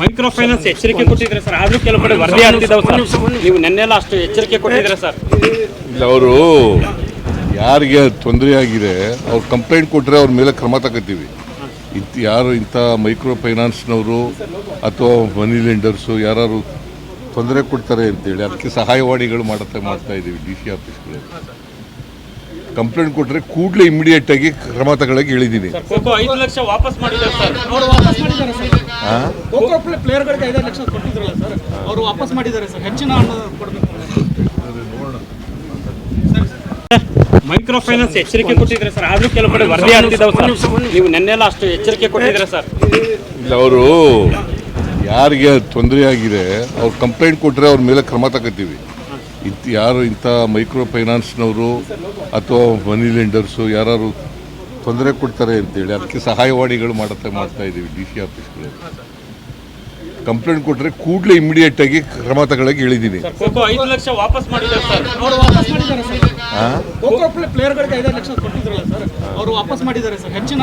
Micro finance ಎಚ್ಚರಿಕೆ ಕೊಟ್ಟಿದ್ರೆ sir, ಆದ್ರೂ ಕೆಲವು ಕಡೆ ವರದಿ ಆಗ್ತಿದ್ದಾವೆ ಸರ್. ನೀವು ನೆನ್ನೆಲ್ಲ ಅಷ್ಟು ಎಚ್ಚರಿಕೆ ಕೊಟ್ಟಿದ್ರೆ ಸರ್? ಇಲ್ಲ, ಅವರು ಯಾರಿಗೆ ತೊಂದರೆ ಆಗಿದೆ ಅವ್ರು ಕಂಪ್ಲೇಂಟ್ ಕೊಟ್ಟರೆ ಅವ್ರ ಮೇಲೆ ಕ್ರಮ ತಗೋತೀವಿ. ಇಂಥ ಯಾರು ಇಂಥ ಮೈಕ್ರೋ ಫೈನಾನ್ಸ್ನವರು ಅಥವಾ ಮನಿ ಲೆಂಡರ್ಸು ಯಾರು ತೊಂದರೆ ಕೊಡ್ತಾರೆ ಅಂತೇಳಿ, ಅದಕ್ಕೆ ಸಹಾಯವಾಣಿಗಳು ಮಾಡುತ್ತೆ, ಮಾಡ್ತಾ ಇದ್ದೀವಿ, ಡಿ ಸಿ ಆಫೀಸ್ಗಳಲ್ಲಿ. ಕಂಪ್ಲೇಂಟ್ ಕೊಟ್ಟರೆ ಕೂಡಲೇ ಇಮಿಡಿಯೇಟ್ ಆಗಿ ಕ್ರಮ ತಗೊಳಕ್ಕೆ ಹೇಳಿದ್ದೀನಿ. ಸರ್ ಖೋಖೋ ಐದು ಲಕ್ಷ ವಾಪಸ್ ಮಾಡಿದ್ದಾರೆ ಸರ್. ಅವರು ವಾಪಸ್ ಮಾಡಿದ್ದಾರೆ ಸರ್. ಆ? ಖೋಖೋ ಪ್ಲೇಯರ್ಗಳಿಗೆ ಐದಾರು ಲಕ್ಷ ಕೊಟ್ಟಿದ್ರಲ್ಲ ಸರ್. ಅವರು ವಾಪಸ್ ಮಾಡಿದ್ದಾರೆ ಸರ್. ಹೆಚ್ಚಿನ ಹಣ ಕೊಡಬೇಕು. ಮೈಕ್ರೋ ಫೈನಾನ್ಸ್ ಎಚ್ಚರಿಕೆ ಕೊಟ್ಟಿದ್ರೆ ಸರ್. ಆದ್ರೂ ಕೆಲವು ಕಡೆ ವರದಿ ಆಗ್ತಿದ್ದಾವೆ ಸರ್. ನೀವು ನೆನ್ನೆಲ್ಲ ಅಷ್ಟು ಎಚ್ಚರಿಕೆ ಕೊಟ್ಟಿದ್ರೆ ಸರ್? ಇಲ್ಲ ಅವರು ಯಾರಿಗೆ ತೊಂದರೆ ಆಗಿದೆ ಅವ್ರು ಕಂಪ್ಲೇಂಟ್ ಕೊಟ್ಟರೆ ಅವ್ರ ಮೇಲೆ ಕ್ರಮ ತಗೋತೀವಿ. ಇಂಥ ಯಾರು ಇಂಥ ಮೈಕ್ರೋ ಫೈನಾನ್ಸ್ನವರು ಅಥವಾ ಮನಿ ಲೆಂಡರ್ಸು ಯಾರು ತೊಂದರೆ ಕೊಡ್ತಾರೆ ಅಂತೇಳಿ ಅದಕ್ಕೆ ಸಹಾಯವಾಣಿಗಳು ಮಾಡುತ್ತೆ ಮಾಡ್ತಾ ಇದ್ದೀವಿ ಡಿ ಸಿ ಆಫೀಸ್ಗಳಲ್ಲಿ ಕಂಪ್ಲೇಂಟ್ ಕೊಟ್ಟರೆ ಕೂಡಲೇ ಇಮಿಡಿಯೇಟ್ ಆಗಿ ಕ್ರಮ ತಗೊಳಕ್ಕೆ ಹೇಳಿದ್ದೀನಿ. ಐದು ಲಕ್ಷ ಕೊಟ್ಟಿದ್ರಲ್ಲ ಸರ್. ಅವರು ವಾಪಸ್ ಮಾಡಿದ್ದಾರೆ ಸರ್. ಹೆಚ್ಚಿನ